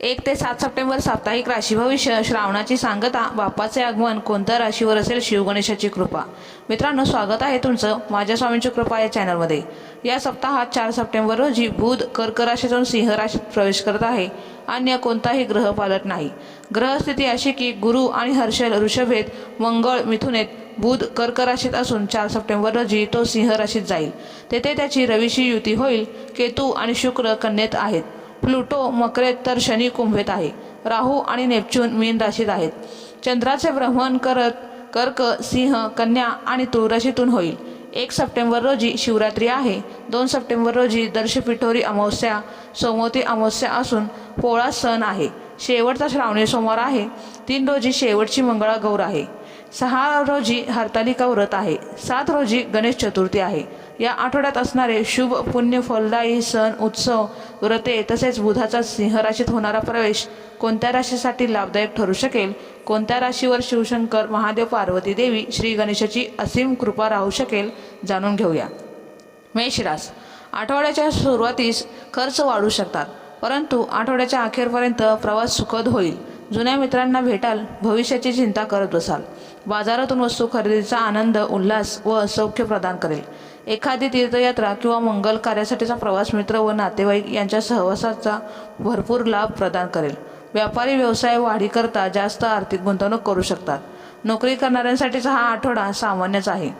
एक ते सात सप्टेंबर साप्ताहिक राशी भविष्य श्रावणाची सांगता बाप्पाचे आगमन कोणत्या राशीवर असेल शिवगणेशाची कृपा. मित्रांनो स्वागत आहे तुमचं माझ्या स्वामींची कृपा या चॅनलमध्ये. या सप्ताहात चार सप्टेंबर रोजी बुध कर्क राशीतून सिंह राशीत प्रवेश करत आहे. अन्य कोणताही ग्रह पालट नाही. ग्रहस्थिती अशी की गुरु आणि हर्षल ऋषभेत मंगळ मिथुनेत बुध कर्क राशीत असून चार सप्टेंबर रोजी तो सिंह राशीत जाईल. तेथे त्याची रवीशी युती होईल. केतू आणि शुक्र कन्येत आहेत. प्लुटो मकरेत तर शनी कुंभेत आहे. राहू आणि नेपच्यून मीन राशीत आहेत. चंद्राचे भ्रमण करत कर्क सिंह कन्या आणि तुळराशीतून होईल. एक सप्टेंबर रोजी शिवरात्री आहे. दोन सप्टेंबर रोजी दर्शपिठोरी अमावस्या सोमवती अमावस्या असून पोळा सण आहे. शेवटचा श्रावणी सोमवार आहे. तीन रोजी शेवटची मंगळागौर आहे. सहा रोजी हरतालिका व्रत आहे. सात रोजी गणेश चतुर्थी आहे. या आठवड्यात असणारे शुभ पुण्य फलदायी सण उत्सव व्रते तसेच बुधाचा सिंह राशीत होणारा प्रवेश कोणत्या राशीसाठी लाभदायक ठरू शकेल? कोणत्या राशीवर शिवशंकर महादेव पार्वती देवी श्री गणेशाची असीम कृपा राहू शकेल? जाणून घेऊया. मेषरास आठवड्याच्या सुरुवातीस खर्च वाढू शकतात परंतु आठवड्याच्या अखेरपर्यंत प्रवास सुखद होईल. जुन्या मित्रांना भेटाल भविष्याची चिंता करत बसाल. बाजारातून वस्तू खरेदीचा आनंद उल्हास व सौख्य प्रदान करेल. एखादी तीर्थयात्रा किंवा मंगल कार्यासाठीचा प्रवास मित्र व नातेवाईक यांच्या सहवासाचा भरपूर लाभ प्रदान करेल. व्यापारी व्यवसाय वाढीकरता जास्त आर्थिक गुंतवणूक करू शकतात. नोकरी करणाऱ्यांसाठीचा हा आठवडा सामान्यच आहे.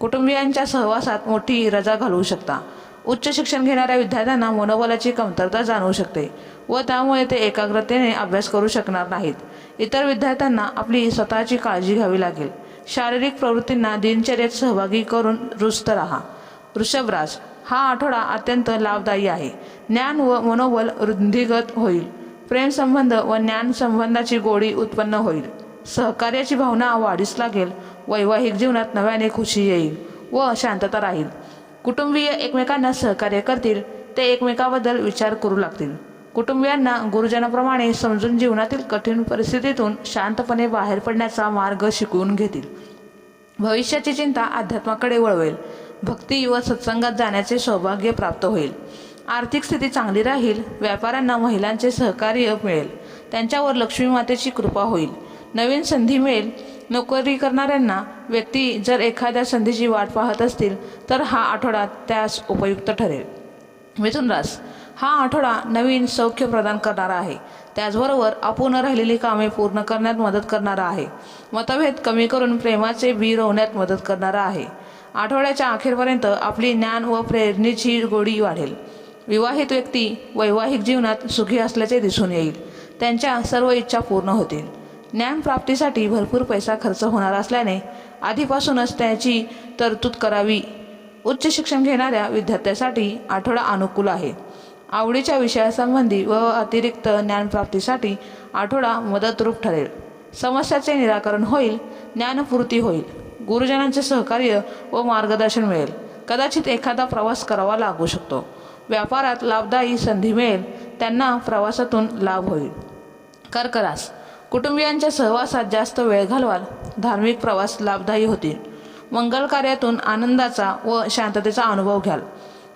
कुटुंबियांच्या सहवासात मोठी रजा घालवू शकता. उच्च शिक्षण घेणाऱ्या विद्यार्थ्यांना मनोबलाची कमतरता जाणवू शकते व त्यामुळे ते एकाग्रतेने अभ्यास करू शकणार नाहीत. इतर विद्यार्थ्यांना आपली स्वतःची काळजी घ्यावी लागेल. शारीरिक प्रवृत्तींना दिनचर्येत सहभागी करून रुस्त राहा. वृषभराज हा आठवडा अत्यंत लाभदायी आहे. ज्ञान व मनोबल वृद्धिगत होईल. प्रेमसंबंध व ज्ञान संबंधाची गोडी उत्पन्न होईल. सहकार्याची भावना वाढीस लागेल. वैवाहिक जीवनात नव्याने खुशी येईल व शांतता राहील. कुटुंबीय एकमेकांना सहकार्य करतील ते एकमेकाबद्दल विचार करू लागतील. कुटुंबियांना गुरुजनाप्रमाणे समजून जीवनातील कठीण परिस्थितीतून शांतपणे बाहेर पडण्याचा मार्ग शिकवून घेतील. भविष्याची चिंता अध्यात्माकडे वळवेल. भक्ती व सत्संगात जाण्याचे सौभाग्य प्राप्त होईल. आर्थिक स्थिती चांगली राहील व्यापाऱ्यांना महिलांचे सहकार्य मिळेल. त्यांच्यावर लक्ष्मी मातेची कृपा होईल. नवीन संधी मिळेल. नोकरी करणाऱ्यांना व्यक्ती जर एखाद्या संधीची वाट पाहत असतील तर हा आठवडा त्यास उपयुक्त ठरेल. मिथुन रास हा आठवडा नवीन सौख्य प्रदान करणारा आहे. त्याचबरोबर अपूर्ण राहिलेली कामे पूर्ण करण्यात मदत करणारा आहे. मतभेद कमी करून प्रेमाचे बी रोवण्यात मदत करणारा आहे. आठवड्याच्या अखेरपर्यंत आपली ज्ञान व प्रेरणेची गोडी वाढेल. विवाहित व्यक्ती वैवाहिक जीवनात सुखी असल्याचे दिसून येईल. त्यांच्या सर्व इच्छा पूर्ण होतील. ज्ञानप्राप्तीसाठी भरपूर पैसा खर्च होणार असल्याने आधीपासूनच त्याची तरतूद करावी. उच्च शिक्षण घेणाऱ्या विद्यार्थ्यासाठी आठवडा अनुकूल आहे. आवडीच्या विषयासंबंधी व अतिरिक्त ज्ञानप्राप्तीसाठी आठवडा मदतरूप ठरेल. समस्याचे निराकरण होईल ज्ञानपूर्ती होईल गुरुजनांचे सहकार्य व मार्गदर्शन मिळेल. कदाचित एखादा प्रवास करावा लागू शकतो. व्यापारात लाभदायी संधी मिळेल त्यांना प्रवासातून लाभ होईल. कर्करास कुटुंबियांच्या सहवासात जास्त वेळ घालवाल. धार्मिक प्रवास लाभदायी होतील मंगल कार्यातून आनंदाचा व शांततेचा अनुभव घ्याल.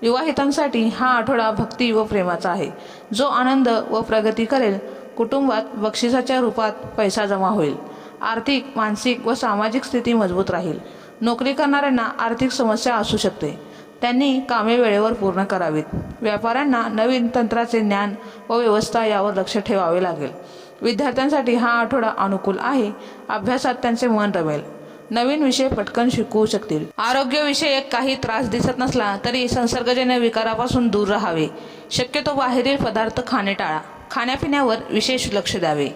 विवाहितांसाठी हा आठवडा भक्ती व प्रेमाचा आहे. जो आनंद व प्रगती करेल कुटुंबात बक्षिसाच्या रूपात पैसा जमा होईल. आर्थिक मानसिक व सामाजिक स्थिती मजबूत राहील. नोकरी करणाऱ्यांना आर्थिक समस्या असू शकते. त्यांनी कामे वेळेवर पूर्ण करावीत. व्यापाऱ्यांना नवीन तंत्राचे ज्ञान व व्यवस्था यावर लक्ष ठेवावे लागेल. विद्यार्थ्यांसाठी हा आठवडा अनुकूल आहे. अभ्यासात त्यांचे मन रमेल. नवीन विषय पटकन शिकवू शकतील. आरोग्यविषयक काही त्रास दिसत नसला तरी संसर्गजन्य विकारापासून दूर राहावे. शक्यतो बाहेरील पदार्थ खाणे टाळा. खाण्यापिण्यावर विशेष लक्ष द्यावे.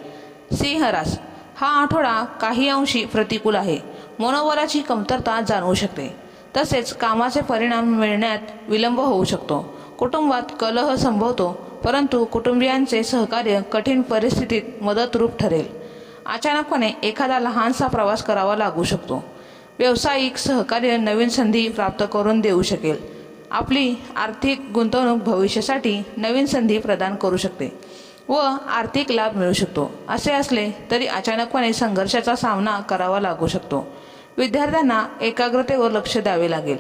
सिंहरास हा आठवडा काही अंशी प्रतिकूल आहे. मनोबलाची कमतरता जाणवू शकते. तसेच कामाचे परिणाम मिळण्यात विलंब होऊ शकतो. कुटुंबात कलह संभवतो परंतु कुटुंबियांचे सहकार्य कठीण परिस्थितीत मदतरूप ठरेल. अचानकपणे एखादा लहानसा प्रवास करावा लागू शकतो. व्यावसायिक सहकार्य नवीन संधी प्राप्त करून देऊ शकेल. आपली आर्थिक गुंतवणूक भविष्यासाठी नवीन संधी प्रदान करू शकते व आर्थिक लाभ मिळू शकतो. असे असले तरी अचानकपणे संघर्षाचा सामना करावा लागू शकतो. विद्यार्थ्यांना एकाग्रतेवर लक्ष द्यावे लागेल.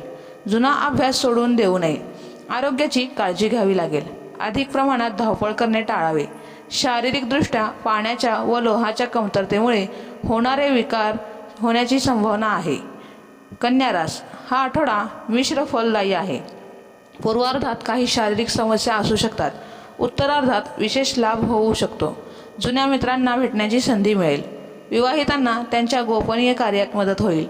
जुना अभ्यास सोडून देऊ नये. आरोग्याची काळजी घ्यावी लागेल. अधिक प्रमाणात धावपळ करणे टाळावे. शारीरिकदृष्ट्या पाण्याच्या व लोहाच्या कमतरतेमुळे होणारे विकार होण्याची संभावना आहे. कन्या रास हा आठवडा मिश्र फलदायी आहे. पूर्वार्धात काही शारीरिक समस्या असू शकतात. उत्तरार्धात विशेष लाभ होऊ शकतो. जुन्या मित्रांना भेटण्याची संधी मिळेल. विवाहितांना त्यांच्या गोपनीय कार्यात मदत होईल.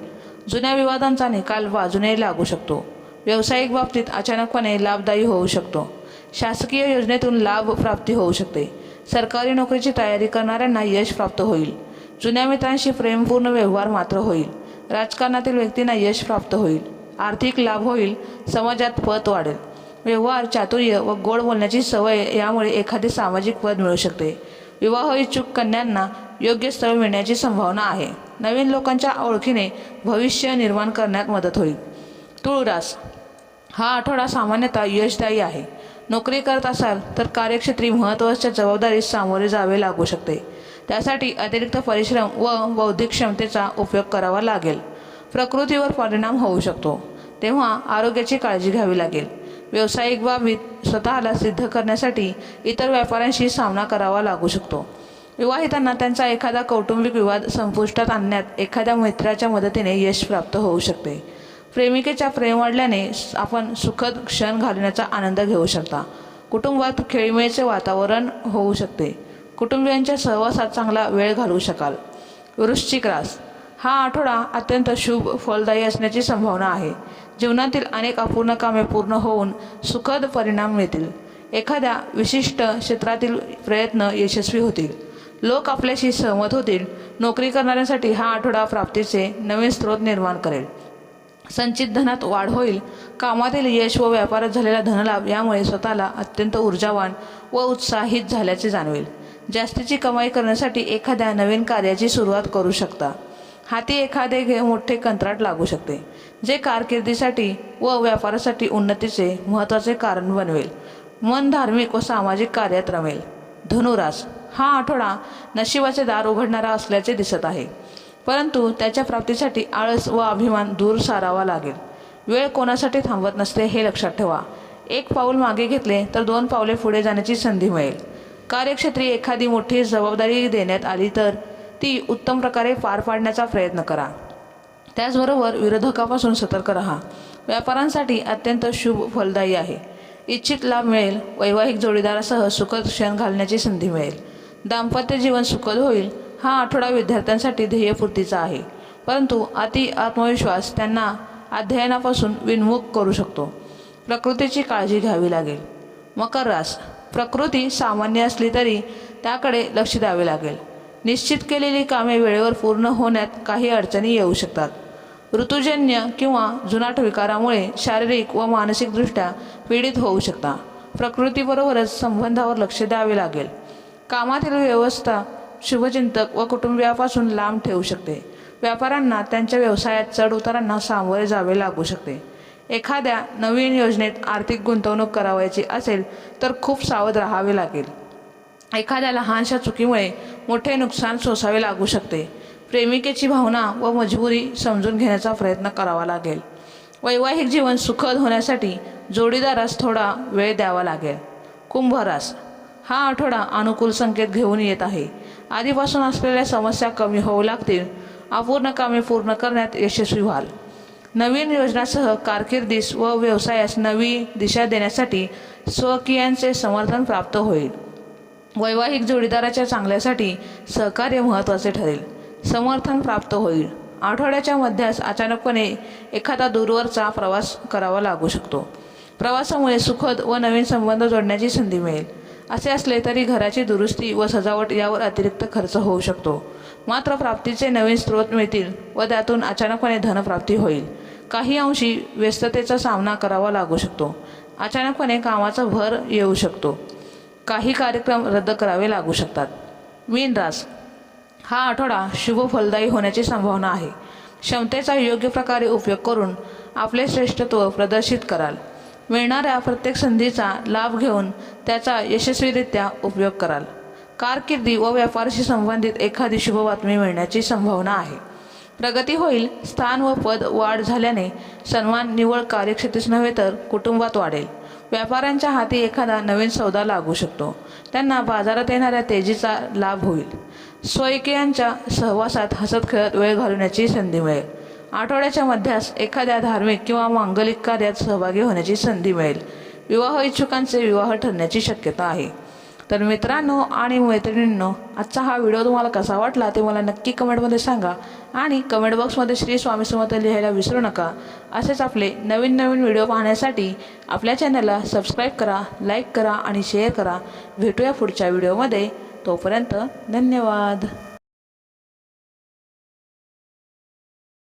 जुन्या विवादांचा निकाल बाजूने लागू शकतो. व्यावसायिक बाबतीत अचानकपणे लाभदायी होऊ शकतो. शासकीय योजनेतून लाभ प्राप्ती होऊ शकते. सरकारी नोकरीची तयारी करणाऱ्यांना यश प्राप्त होईल. जुन्या मित्रांशी प्रेमपूर्ण व्यवहार मात्र होईल. राजकारणातील व्यक्तींना यश प्राप्त होईल. आर्थिक लाभ होईल. समाजात पत वाढेल. व्यवहार चातुर्य व गोड बोलण्याची सवय यामुळे एखादे सामाजिक पद मिळू शकते. विवाह इच्छुक कन्यांना योग्य स्थळ मिळण्याची संभावना आहे. नवीन लोकांच्या ओळखीने भविष्य निर्माण करण्यात मदत होईल. तुळरास हा आठवडा सामान्यतः यशदायी आहे. नोकरी करत असाल तर कार्यक्षेत्री महत्त्वाच्या जबाबदारीस सामोरे जावे लागू शकते. त्यासाठी अतिरिक्त परिश्रम व बौद्धिक क्षमतेचा उपयोग करावा लागेल. प्रकृतीवर परिणाम होऊ शकतो. तेव्हा आरोग्याची काळजी घ्यावी लागेल. व्यावसायिक बाबीत स्वतःला सिद्ध करण्यासाठी इतर व्यापाऱ्यांशी सामना करावा लागू शकतो. विवाहितांना त्यांचा एखादा कौटुंबिक विवाद संपुष्टात आणण्यात एखाद्या मित्राच्या मदतीने यश प्राप्त होऊ शकते. प्रेमिकेच्या प्रेम वाढल्याने आपण सुखद क्षण घालण्याचा आनंद घेऊ शकता. कुटुंबात खेळीमेळीचे वातावरण होऊ शकते. कुटुंबियांच्या सहवासात चांगला वेळ घालवू शकाल. वृश्चिक रास. हा आठवडा अत्यंत शुभ फलदायी असण्याची संभावना आहे. जीवनातील अनेक अपूर्ण कामे पूर्ण होऊन सुखद परिणाम मिळतील. एखाद्या विशिष्ट क्षेत्रातील प्रयत्न यशस्वी होतील. लोक आपल्याशी सहमत होतील. नोकरी करणाऱ्यांसाठी हा आठवडा प्राप्तीचे नवीन स्रोत निर्माण करेल. संचित धनात वाढ होईल. कामातील यश व व्यापारात झालेला धनलाभ यामुळे स्वतःला अत्यंत ऊर्जावान व उत्साहित झाल्याचे जाणवेल. जास्तीची कमाई करण्यासाठी एखाद्या नवीन कार्याची सुरुवात करू शकता. हाती एखादे घे मोठे कंत्राट लागू शकते जे कारकिर्दीसाठी व व्यापारासाठी उन्नतीचे महत्त्वाचे कारण बनवेल. मन धार्मिक व सामाजिक कार्यात रमेल. धनुरास हा आठवडा नशिबाचे दार उघडणारा असल्याचे दिसत आहे. परंतु त्याच्या प्राप्तीसाठी आळस व अभिमान दूर सारावा लागेल. वेळ कोणासाठी थांबत नसते हे लक्षात ठेवा. एक पाऊल मागे घेतले तर दोन पावले पुढे जाण्याची संधी मिळेल. कार्यक्षेत्री एखादी मोठी जबाबदारी देण्यात आली तर ती उत्तम प्रकारे पार पाडण्याचा प्रयत्न करा. त्याचबरोबर विरोधकापासून सतर्क राहा. व्यापाऱ्यांसाठी अत्यंत शुभ फलदायी आहे. इच्छित लाभ मिळेल. वैवाहिक जोडीदारासह सुखद क्षण घालण्याची संधी मिळेल. दाम्पत्य जीवन सुखद होईल. हा आठवडा विद्यार्थ्यांसाठी ध्येयपूर्तीचा आहे. परंतु अति आत्मविश्वास त्यांना अध्ययनापासून विनमुख करू शकतो. प्रकृतीची काळजी घ्यावी लागेल. मकर रास. प्रकृती सामान्य असली तरी त्याकडे लक्ष द्यावे लागेल. निश्चित केलेली कामे वेळेवर पूर्ण होण्यात काही अडचणी येऊ शकतात. ऋतुजन्य किंवा जुनाट विकारामुळे शारीरिक व मानसिकदृष्ट्या पीडित होऊ शकता. प्रकृतीबरोबरच संबंधावर लक्ष द्यावे लागेल. कामातील व्यवस्था शुभचिंतक व कुटुंबियापासून लांब ठेवू शकते. व्यापाऱ्यांना त्यांच्या व्यवसायात चढउतारांना सामोरे जावे लागू शकते. एखाद्या नवीन योजनेत आर्थिक गुंतवणूक करावायची असेल तर खूप सावध राहावे लागेल. एखाद्या लहानशा चुकीमुळे मोठे नुकसान सोसावे लागू शकते. प्रेमिकेची भावना व मजबुरी समजून घेण्याचा प्रयत्न करावा लागेल. वैवाहिक जीवन सुखद होण्यासाठी जोडीदारास थोडा वेळ द्यावा लागेल. कुंभरास हा आठवडा अनुकूल संकेत घेऊन येत आहे. आधीपासून असलेल्या समस्या कमी होऊ लागतील. अपूर्ण कामे पूर्ण करण्यात यशस्वी व्हाल. नवीन योजनासह कारकिर्दीस व व्यवसायास नवी दिशा देण्यासाठी स्वकीयांचे समर्थन प्राप्त होईल. वैवाहिक जोडीदाराच्या चांगल्यासाठी सहकार्य महत्त्वाचे ठरेल. समर्थन प्राप्त होईल. आठवड्याच्या मध्यास अचानकपणे एखादा दूरवरचा प्रवास करावा लागू शकतो. प्रवासामुळे सुखद व नवीन संबंध जोडण्याची संधी मिळेल. असे असले तरी घराची दुरुस्ती व सजावट यावर अतिरिक्त खर्च होऊ शकतो. मात्र प्राप्तीचे नवीन स्रोत मिळतील व त्यातून अचानकपणे धनप्राप्ती होईल. काही अंशी व्यस्ततेचा सामना करावा लागू शकतो. अचानकपणे कामाचा भर येऊ शकतो. काही कार्यक्रम रद्द करावे लागू शकतात. मीन रास. हा आठवडा शुभ फलदायी होण्याची संभावना आहे. क्षमतेचा योग्य प्रकारे उपयोग करून आपले श्रेष्ठत्व प्रदर्शित कराल. मिळणाऱ्या प्रत्येक संधीचा लाभ घेऊन त्याचा यशस्वीरित्या उपयोग कराल. कारकिर्दी व व्यापाराशी संबंधित एखादी शुभ बातमी मिळण्याची संभावना आहे. प्रगती होईल स्थान व पद वाढ झाल्याने सन्मान निवळ कार्यक्षेत्रीच नव्हे तर कुटुंबात वाढेल. व्यापाऱ्यांच्या हाती एखादा नवीन सौदा लागू शकतो. त्यांना बाजारात येणाऱ्या तेजीचा लाभ होईल. स्वयंकियांच्या सहवासात हसत खेळत वेळ घालवण्याची संधी मिळेल. आठवड्याच्या मध्यास एखाद्या धार्मिक किंवा मांगलिक कार्यात सहभागी होण्याची संधी मिळेल. विवाह इच्छुकांचे विवाह ठरण्याची शक्यता आहे. तर मित्रांनो आणि मैत्रिणींनो आजचा हा व्हिडिओ तुम्हाला कसा वाटला ते मला नक्की कमेंटमध्ये सांगा आणि कमेंट बॉक्समध्ये श्री स्वामी समर्थ लिहायला विसरू नका. असेच आपले नवीन नवीन व्हिडिओ पाहण्यासाठी आपल्या चॅनलला सबस्क्राईब करा लाईक करा आणि शेअर करा. भेटूया पुढच्या व्हिडिओमध्ये. तोपर्यंत धन्यवाद.